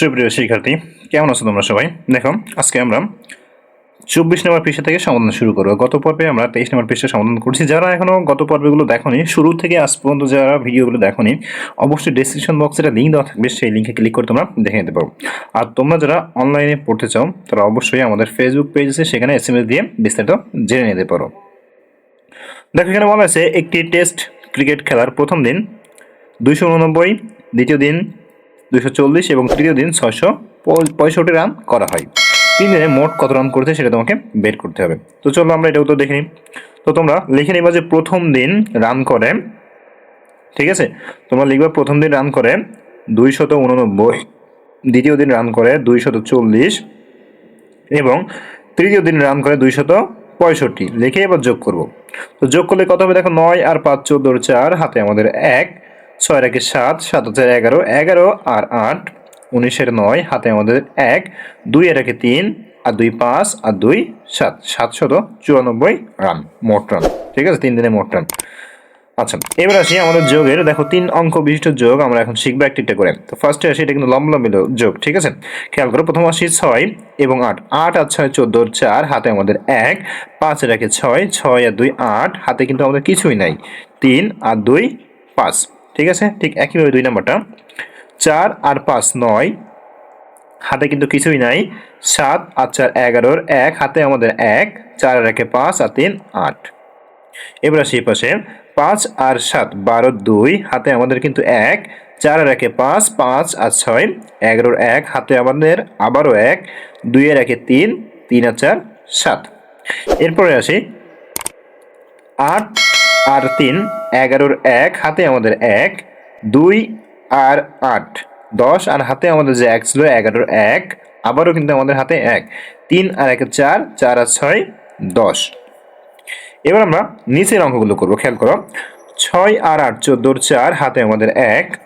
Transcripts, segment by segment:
সুপ্রিয় শিক্ষার্থী, কেমন আছো তোমরা সবাই? দেখো, আজকে আমরা চব্বিশ নম্বর পৃষ্ঠা থেকে সমাধান শুরু করব। গত পর্বে আমরা তেইশ নম্বর পৃষ্ঠা সমাধান করছি। যারা এখনও গত পর্বগুলো দেখোনি, শুরু থেকে আজ পর্যন্ত যারা ভিডিওগুলো দেখোনি, অবশ্যই ডেসক্রিপশন বক্সে একটা লিঙ্ক দেওয়া থাকবে, সেই লিঙ্কে ক্লিক করে তোমরা দেখে নিতে পারো। আর তোমরা যারা অনলাইনে পড়তে চাও, তারা অবশ্যই আমাদের ফেসবুক পেজ আছে, সেখানে এস দিয়ে বিস্তারিত জেনে নিতে পারো। দেখো, এখানে বলা আছে একটি টেস্ট ক্রিকেট খেলার প্রথম দিন, দুইশো উননব্বই, দ্বিতীয় দিন দুইশো চল্লিশ এবং তৃতীয় দিন ছয়শো পঁয়ষট্টি রান করা হয়। তিন দিনে মোট কত রান করতে সেটা তোমাকে বের করতে হবে। তো চলো আমরা এটা উত্তর দেখে নিই। তো তোমরা লিখে নিবা যে প্রথম দিন রান করে, ঠিক আছে? তোমরা লিখবা প্রথম দিন রান করে দুইশত উননব্বই, দ্বিতীয় দিন রান করে দুইশত চল্লিশ এবং তৃতীয় দিন রান করে দুইশত পঁয়ষট্টি। লিখে এবার যোগ করব। তো যোগ করলে কত হবে? দেখো নয় আর পাঁচ চোদ্দোর চার, হাতে আমাদের এক। ছয় একে সাত সাত হাজার এগারো এগারো আর আট, উনিশের নয়, হাতে আমাদের এক, দুই এর একে তিন, আর দুই পাঁচ, আর দুই সাত সাতশত চুরানব্বই রান, মোট রান, ঠিক আছে? তিন দিনে মোট রান। আচ্ছা এবার আসি আমাদের যোগের, দেখো তিন অঙ্ক বিশিষ্ট যোগ, আমরা এখন শিখব একটা করে। তো ফার্স্টে আসি, এটা কিন্তু লম্বা লম্বি যোগ, ঠিক আছে? খেয়াল করো, প্রথম আসি ছয় এবং আট। আট আর ছয় চোদ্দোর চার, হাতে আমাদের এক, পাঁচ রাখে ছয় ছয় আর দুই আট, হাতে কিন্তু আমাদের কিছুই নাই। তিন আর দুই পাঁচ। ঠিক আছে? ঠিক একইভাবে দুই নাম্বারটা। চার আর পাঁচ নয়। হাতে কিন্তু কিছুই নাই। সাত আর চার এগারোর এক, হাতে আমাদের এক। চার আর একে পাঁচ আর তিন, আট। এবার আসি পাশে। পাঁচ আর সাত, বারো দুই, হাতে আমাদের কিন্তু এক। চার আর একে পাঁচ পাঁচ আর ছয়, এগারোর এক, হাতে আমাদের আবারও এক। দুই দুইয়ের একে তিন তিন আর চার, সাত। এরপরে আসি আট আর তিন, এগারোর এক, হাতে আমাদের এক, দুই আর আট। দশ আর হাতে আমাদের যে এক ছিল, এগারোর এক, আবারও কিন্তু আমাদের হাতে এক। তিন আর এক চার চার আর ছয়, দশ। এবার আমরা নিচের অঙ্কগুলো করব, খেয়াল করো। ছয় আর আট, চোদ্দোর চার, হাতে আমাদের এক।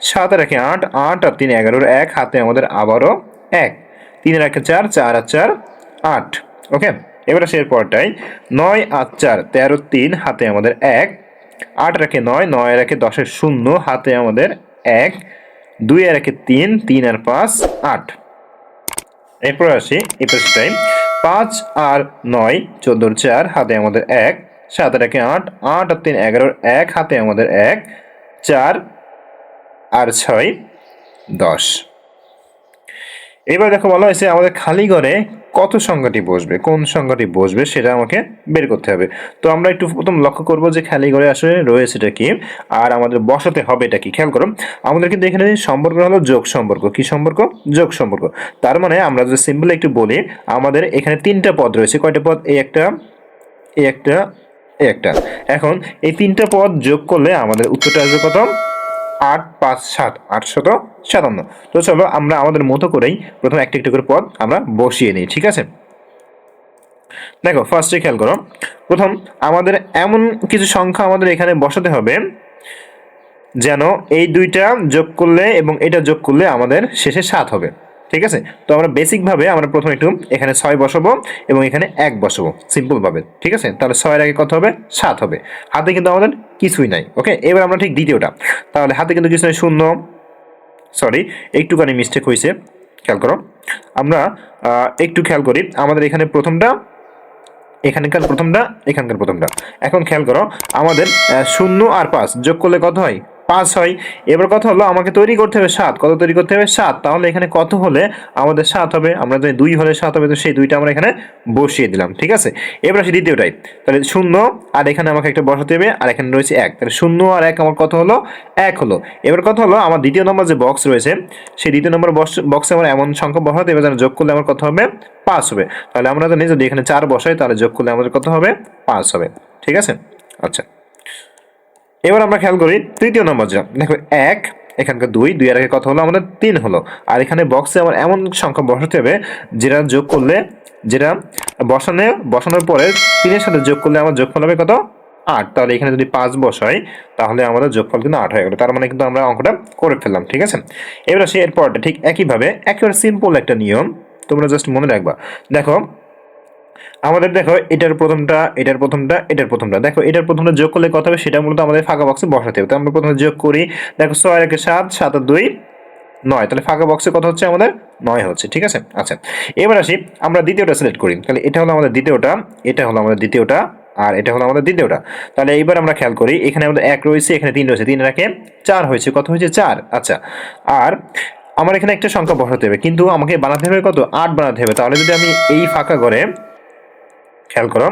সাত আর একে আট আট আর তিন, এগারোর এক, হাতে আমাদের আবারও এক। তিন আর একে চার চার আর চার, আট। ওকে? এবার আসে এরপরটাই নয় আট চার, তেরো তিন, হাতে আমাদের এক। আট রাখে নয় নয় রাখে দশের শূন্য, হাতে আমাদের এক। দুই আর একে তিন তিন আর পাঁচ, আট। এরপর আসি এই পাশেটাই পাঁচ আর নয় চোদ্দোর চার, হাতে আমাদের এক। সাত একে আট আট আর তিন এগারোর এক, হাতে আমাদের এক। চার আর ছয়, দশ। এবার দেখো বলা হয়েছে আমাদের খালি ঘরে কত সংখ্যাটি বসবে, কোন সংখ্যাটি বসবে সেটা আমাকে বের করতে হবে। তো আমরা একটু প্রথম লক্ষ্য করব যে খালি ঘরে আসলে রয়েছে এটা কি, আর আমাদের বসাতে হবে এটা কি, খেয়াল করো। আমাদের কিন্তু এখানে সম্পর্ক হলো যোগ সম্পর্ক। কি সম্পর্ক? যোগ সম্পর্ক। তার মানে আমরা যদি সিম্পল একটু বলি, আমাদের এখানে তিনটা পদ রয়েছে। কয়টা পদ? এই একটা এই একটা এই একটা। এখন এই তিনটা পদ যোগ করলে আমাদের উত্তরটা আসবে কত? আট পাঁচ সাত, আটশত সাতান্ন। তো চলো আমরা আমাদের মতো করেই প্রথম একটা একটা করে পদ আমরা বসিয়ে নিই, ঠিক আছে? দেখো ফার্স্টে খেয়াল করো। প্রথম, আমাদের এমন কিছু সংখ্যা আমাদের এখানে বসাতে হবে যেন এই দুইটা যোগ করলে এবং এটা যোগ করলে আমাদের শেষে সাত হবে। ঠিক আছে? তো আমরা বেসিকভাবে আমরা প্রথমে একটু এখানে ছয় বসাবো এবং এখানে এক বসাবো সিম্পলভাবে ঠিক আছে? তাহলে ছয়ের আগে কত হবে? সাত হবে। হাতে কিন্তু আমাদের কিছুই নাই ওকে এবার আমরা ঠিক দ্বিতীয়টা। তাহলে হাতে কিন্তু কিছু নাই, শূন্য। সরি একটুখানি মিস্টেক হয়েছে, খেয়াল করো। আমরা একটু খেয়াল করি, আমাদের এখানে প্রথমটা, এখানকার প্রথমটা এখানকার প্রথমটা। এখন খেয়াল করো, আমাদের শূন্য আর পাঁচ যোগ করলে কত হয়? পাঁচ হয়। এবার কথা হলো, আমাকে তৈরি করতে হবে সাত। কত তৈরি করতে হবে? সাত। তাহলে এখানে কত হলে আমাদের সাত হবে? আমরা যদি দুই হলে সাত হবে, তো সেই দুইটা আমরা এখানে বসিয়ে দিলাম, ঠিক আছে? এবার আসি দ্বিতীয়টাই তাহলে শূন্য আর এখানে আমাকে একটা বসাতে হবে, আর এখানে রয়েছে এক। তাহলে শূন্য আর এক আমার কত হলো? এক হলো। এবার কথা হলো, আমার দ্বিতীয় নম্বর যে বক্স রয়েছে, সেই দ্বিতীয় নম্বর বক্সে আমার এমন সংখ্যা বসাতে হবে, যেন যোগ করলে আমার কত হবে? পাঁচ হবে। তাহলে আমরা জানি যদি এখানে চার বসাই, তাহলে যোগ করলে আমাদের কত হবে? পাঁচ হবে, ঠিক আছে? আচ্ছা। এবার আমরা খেয়াল করি তৃতীয় নম্বর যা, দেখো এক, এখানকার দুই দুই আর কথা হলো? আমাদের তিন হলো। আর এখানে বক্সে আমার এমন সংখ্যা বসাতে হবে, যেটা যোগ করলে, যেটা বসানো, বসানোর পরে তিনের সাথে যোগ করলে আমার যোগফল হবে কত? আট। তাহলে এখানে যদি পাঁচ বসাই, তাহলে আমাদের যোগফল কিন্তু আট হয়ে গেলো। তার মানে কিন্তু আমরা অঙ্কটা করে ফেললাম, ঠিক আছে? এবার আসি এরপরটা, ঠিক একইভাবে, একেবারে সিম্পল একটা নিয়ম, তোমরা জাস্ট মনে রাখবা। দেখো আমাদের দেখো, এটার প্রথমটা এটার প্রথমটা এটার প্রথমটা। দেখো, এটার প্রথমটা যোগ করলে কত হবে? সেটা মূলত আমাদের ফাঁকা বক্সে বসাতে হবে। তো আমরা প্রথমে যোগ করি, দেখো, ছয় একে সাত সাত দুই, নয়। তাহলে ফাঁকা বক্সে কত হচ্ছে আমাদের? নয় হচ্ছে, ঠিক আছে? আচ্ছা এবার আসি, আমরা দ্বিতীয়টা সিলেক্ট করি। তাহলে এটা হলো আমাদের দ্বিতীয়টা, এটা হলো আমাদের দ্বিতীয়টা, আর এটা হলো আমাদের দ্বিতীয়টা। তাহলে এইবার আমরা খেয়াল করি, এখানে আমাদের এক রয়েছে, এখানে তিন রয়েছে। তিন রাখে চার হয়েছে। কত হয়েছে? চার। আচ্ছা আর আমার এখানে একটা সংখ্যা বসাতে হবে। কিন্তু আমাকে বানাতে হবে কত? আট বানাতে হবে। তাহলে যদি আমি এই ফাঁকা ঘরে খেয়াল করো।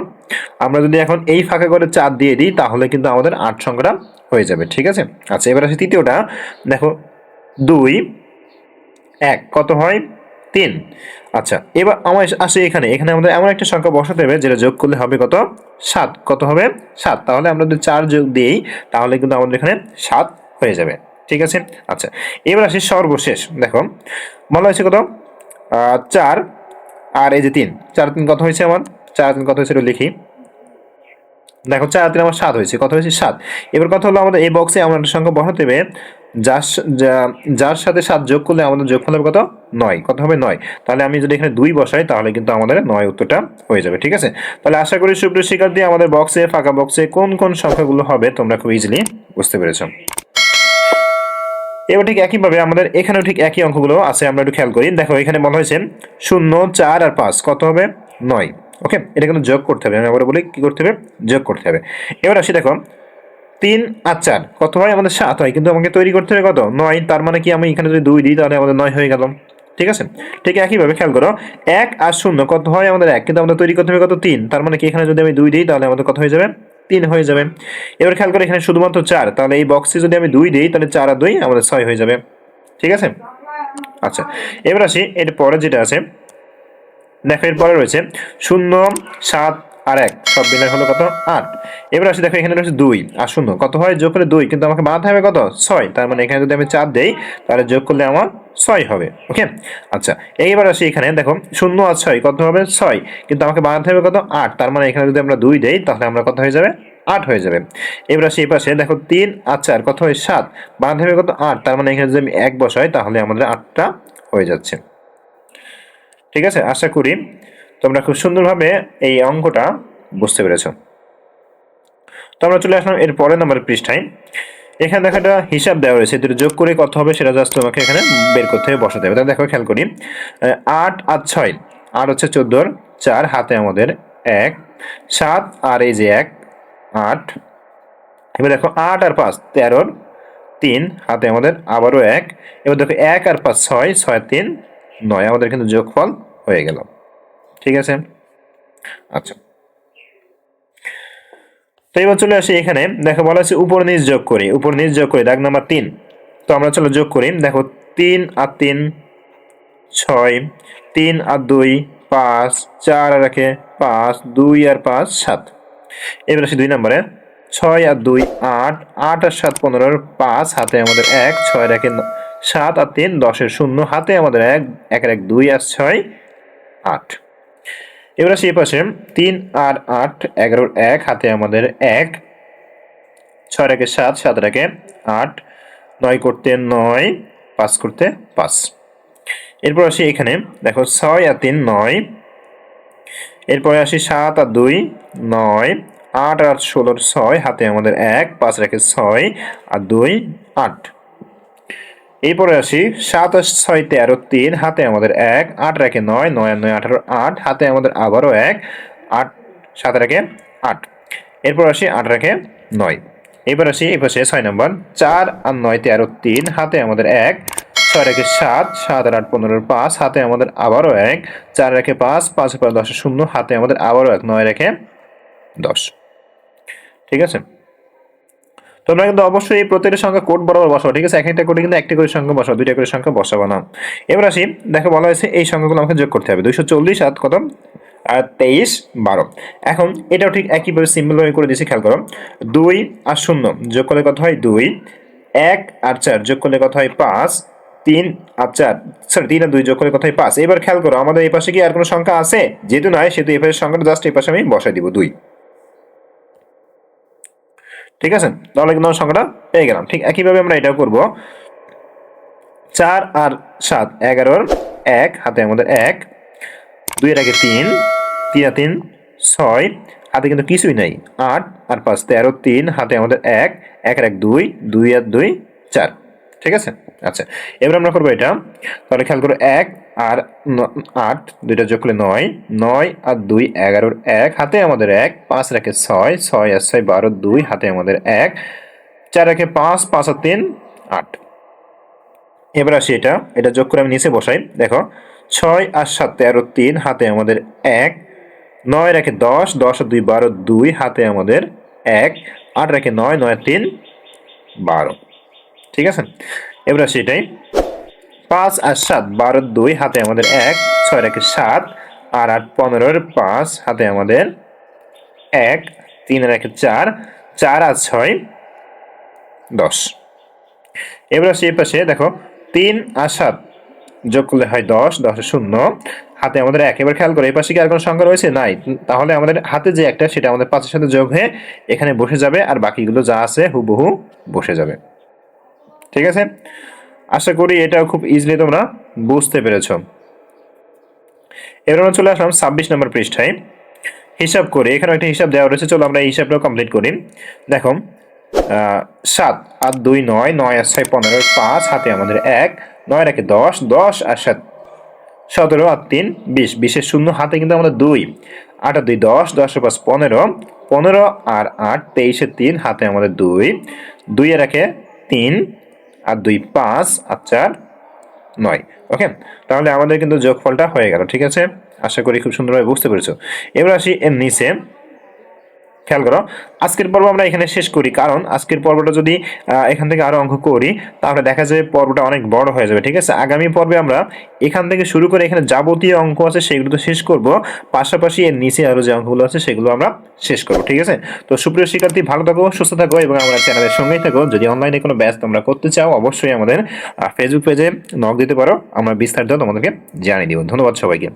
আমরা যদি এখন এই ফাঁকা করে চার দিয়ে দিই, তাহলে কিন্তু আমাদের আট সংখ্যাটা হয়ে যাবে, ঠিক আছে? আচ্ছা এবার আসি তৃতীয়টা। দেখো, দুই, এক, কত হয়? তিন। আচ্ছা এবার আমার আসে এখানে। এখানে আমাদের এমন একটা সংখ্যা বসাতে হবে, যেটা যোগ করলে হবে কত? সাত। কত হবে? সাত। তাহলে আমরা যদি চার যোগ দিই, তাহলে কিন্তু আমাদের এখানে সাত হয়ে যাবে, ঠিক আছে? আচ্ছা এবার আসি সর্বশেষ। দেখো, বলা হয়েছে কত? চার। আর এই যে তিন, চার, তিন কত হয়েছে আমার? চার তিন কত হয়েছে একটু লিখি। দেখো, চার তিন আমার সাত হয়েছে কত হয়েছে সাত। এবার কথা হলো আমাদের এই বক্সে আমরা একটা সংখ্যা বসাতে হবে, যার যার সাথে সাত যোগ করলে আমাদের যোগফল হবে কত? নয়, কত হবে নয়। তাহলে আমি যদি এখানে দুই বসাই, তাহলে কিন্তু আমাদের নয় উত্তরটা হয়ে যাবে, ঠিক আছে? তাহলে আশা করি সুপ্রিয় শিক্ষার্থী, আমাদের বক্সে ফাঁকা বক্সে কোন কোন সংখ্যাগুলো হবে তোমরা খুব ইজিলি বুঝতে পেরেছ। এবার ঠিক একইভাবে আমাদের এখানেও ঠিক একই অঙ্কগুলো আছে, আমরা একটু খেয়াল করি। দেখো, এখানে বলা হয়েছে শূন্য, চার আর পাঁচ, কত হবে? নয়। ওকে এটা কিন্তু যোগ করতে হবে। আমি আবার বলি, কি করতে হবে? যোগ করতে হবে। এবার আসি, দেখো, তিন আর চার। কত হয়? আমাদের সাত হয়, কিন্তু আমাকে তৈরি করতে হবে কত? নয়, তার মানে কি আমি এখানে যদি দুই দিই, তাহলে আমাদের নয় হয়ে গেল। ঠিক আছে? ঠিক একইভাবে খেয়াল করো, এক আর শূন্য, কত হয়? আমাদের এক, কিন্তু আমাদের তৈরি করতে হবে কত? তিন। তার মানে কি এখানে যদি আমি দুই দিই, তাহলে আমাদের কত হয়ে যাবে? তিন হয়ে যাবে। এবার খেয়াল করে, এখানে শুধুমাত্র চার। তাহলে এই বক্সে যদি আমি দুই দিই, তাহলে চার আর দুই আমাদের ছয় হয়ে যাবে। ঠিক আছে? আচ্ছা এবার আসি এর পরে যেটা আছে দেখো এর পরে রয়েছে শূন্য, সাত আর এক। সব মিলে হলো কত? আট। এবার আসি, দেখো, এখানে রয়েছে দুই আর শূন্য। কত হয়? যোগ করে দুই, কিন্তু আমাকে বানাতে হবে কত? ছয়। তার মানে এখানে যদি আমি চার দেই, তাহলে যোগ করলে আমার ছয় হবে। ওকে? আচ্ছা এইবার আসি এখানে, দেখো, শূন্য আর ছয়, কত হবে? ছয়। কিন্তু আমাকে বানাতে হবে কত? আট। তার মানে এখানে যদি আমরা দুই দেই, তাহলে আমরা কত হয়ে যাবে? আট হয়ে যাবে। এবার আসি এই পাশে, দেখো, তিন আর চার, কত হয়? সাত। বানাতে হবে কত? আট। তার মানে এখানে যদি আমি এক বসাই, তাহলে আমাদের আটটা হয়ে যাচ্ছে। ঠিক আছে? আশা করি তোমরা খুব সুন্দরভাবে এই অঙ্কটা বুঝতে পেরেছ। তো আমরা চলে আসলাম এর পরের নম্বর পৃষ্ঠায়। এখানে দেখো একটা হিসাব দেওয়া রয়েছে, দুটো যোগ করে কত হবে সেটা জাস্ট তোমাকে এখানে বের করতে হবে, বসাতে হবে। তাহলে দেখো, খেয়াল করি। আট আর ছয় আট হচ্ছে চোদ্দোর চার হাতে আমাদের এক, সাত আর এই যে এক, আট। এবার দেখো, আট আর পাঁচ তেরোর তিন, হাতে আমাদের আবারও এক। এবার দেখো, এক আর পাঁচ ছয় ছয় তিন নয়, আমাদের কিন্তু যোগফল হয়ে গেল। ঠিক আছে? আচ্ছা। তো এবার চলে আসি এখানে। দেখো, বলা আছে উপর নিচ যোগ করি। উপর নিচ যোগ করি, দাগ নাম্বার তিন। তো আমরা চলো যোগ করি। দেখো, তিন আর তিন, ছয়। তিন আর দুই, পাঁচ। চার আর একে পাঁচ। দুই আর পাঁচ, সাত। এবার আসি দুই নম্বরে। ছয় আর দুই, আট। আট আর সাত পনেরোর পাঁচ। হাতে আমাদের এক, ছয় রেখে সাত আর তিন, দশের শূন্য হাতে আমাদের এক, একের এক দুই আর ছয়, আট। এবার আসি পাশে। তিন আর আট, এগারোর এক, হাতে আমাদের এক। ছয় রেখে সাত সাত রেখে আট। নয় করতে নয়, পাঁচ করতে পাঁচ। এরপর আসি এখানে। দেখো, ছয় আর তিন নয়। এরপরে আসি সাত আর দুই, নয়। আট আর ষোলোর ছয়, হাতে আমাদের এক, পাঁচ রেখে ছয়, আর দুই, আট। এরপরে আসি সাত আর ছয়, তেরো, তিন, হাতে আমাদের এক, আট রেখে নয় নয় নয়, আঠারো, আট, হাতে আমাদের আবারও এক, আট, সাত রেখে আট। এরপর আসি, আট রেখে নয়। এবার আসি, এই পাশে ছয় নম্বর, চার আর নয়, তেরো, তিন, হাতে আমাদের এক, ছয় রেখে সাত সাত আর আট পনেরোর পাঁচ, হাতে আমাদের আবারও এক, চার রেখে পাঁচ পাঁচ পাঁচ দশের শূন্য, হাতে আমাদের আবারও এক, নয় রেখে দশ। ঠিক আছে? তোমরা কিন্তু অবশ্যই এই প্রত্যেকটা সংখ্যা কোড বরাবর বসাও, ঠিক আছে? এক একটা কোডে কিন্তু একটা করে সংখ্যা বসাও, দুইটা করে সংখ্যা বসাবো না। এবার আসি, দেখো বলা হয়েছে এই সংখ্যাগুলো আমাকে যোগ করতে হবে। দুইশো চল্লিশ আর কত? আর তেইশ বারো। এখন এটাও ঠিক একইভাবে সিম্পলভাবে করে দিয়েছি, খেয়াল করো। দুই আর শূন্য যোগ করলে কত হয়? দুই। এক আর চার যোগ করলে কত হয়? পাঁচ। তিন আর চার সরি তিন আর দুই যোগ করলে কত হয়? পাঁচ। এবার খেয়াল করো, আমাদের এই পাশে কি আর কোনো সংখ্যা আছে? যেহেতু নয়, সেহেতু এই পাশের সংখ্যাটা জাস্ট এই পাশে আমি বসাই দিব, দুই। ঠিক আছে? তাহলে কিন্তু আমরা সংখ্যাটা পেয়ে গেলাম। ঠিক একইভাবে আমরা এটাও করব। চার আর সাত, এগারোর এক, হাতে আমাদের এক দুই আগে তিন তিন আর তিন, ছয়, হাতে কিন্তু কিছুই নাই। আট আর পাঁচ, তেরো, তিন, হাতে আমাদের এক এক আর এক, দুই দুই আর দুই, চার। ঠিক আছে? আচ্ছা এবার আমরা করব এটা। তাহলে খেয়াল করো, এক আর আট, দুইটা যোগ করলে নয় নয় আর দুই এগারোর এক, হাতে আমাদের এক, পাঁচ রেখে ছয় ছয় আর ছয় বারো, দুই, হাতে আমাদের এক, চার রেখে পাঁচ পাঁচ আর তিন, আট। এবার আসি এটা এটা যোগ করে আমি নিচে বসাই, দেখো, ছয় আর সাত, তেরো, তিন, হাতে আমাদের এক, নয় রেখে দশ দশ আর দুই, বারো, দুই, হাতে আমাদের এক, আট রেখে নয় নয় তিন, বারো। ঠিক আছে? এবার এটাই। পাঁচ আর সাত বারো দুই, হাতে আমাদের এক, ছয় রেখে সাত, আর আট পনেরোর পাঁচ, হাতে আমাদের এক, তিন রেখে চার চার আর ছয়, দশ। এবার আসি পাশে, দেখো, তিন আর সাত যোগ করলে হয় দশ, দশে শূন্য। হাতে আমাদের এক, এবার খেয়াল করে, এই পাশে কি আর কোনো সংখ্যা রয়েছে? নাই। তাহলে আমাদের হাতে যে একটা, সেটা আমাদের পাঁচের সাথে যোগ হয়ে এখানে বসে যাবে, আর বাকিগুলো যা আছে হুবহু বসে যাবে। ঠিক আছে? আশা করি এটাও খুব ইজিলি তোমরা বুঝতে পেরেছ। এবার আমরা চলে আসলাম ছাব্বিশ নম্বর পৃষ্ঠায়। হিসাব করে এখানে একটা হিসাব দেওয়া রয়েছে, চলো আমরা এই হিসাবটাও কমপ্লিট করি। দেখো সাত আর দুই, নয় নয় আর ছয়, পনেরো, পাঁচ, হাতে আমাদের এক, নয় রাখে দশ দশ, আর সাত। সতেরো আর তিন, বিশ, বিশের শূন্য, হাতে কিন্তু আমাদের দুই। আট আর দুই, দশ দশ, পাঁচ, পনেরো পনেরো, আর আট তেইশে তিন, হাতে আমাদের দুই। দুই রাখে তিন আর দুই পাঁচ আর চার নয়। ওকে তাহলে আমাদের কিন্তু যোগফলটা হয়ে গেল, ঠিক আছে? আশা করি খুব সুন্দরভাবে বুঝতে পেরেছ। এবার আসি এর নিচে। খেয়াল করো, আজকের পর্ব আমরা এখানে শেষ করি, কারণ আজকের পর্বটা যদি এখান থেকে আরও অঙ্ক করি, তাহলে দেখা যায় পর্বটা অনেক বড় হয়ে যাবে, ঠিক আছে? আগামী পর্বে আমরা এখান থেকে শুরু করে এখানে যাবতীয় অঙ্ক আছে, সেগুলো তো শেষ করব, পাশাপাশি এর নিচে আরও যে অঙ্কগুলো আছে, সেগুলো আমরা শেষ করব, ঠিক আছে? তো সুপ্রিয় শিক্ষার্থী, ভালো থাকো, সুস্থ থাকো, এবং আমরা চ্যানেলের সঙ্গেই থাকো। যদি অনলাইনে কোনো ব্যাচ তোমরা করতে চাও, অবশ্যই আমাদের ফেসবুক পেজে নক দিতে পারো, আমরা বিস্তারিত তোমাদেরকে জানিয়ে দিব। ধন্যবাদ সবাইকে।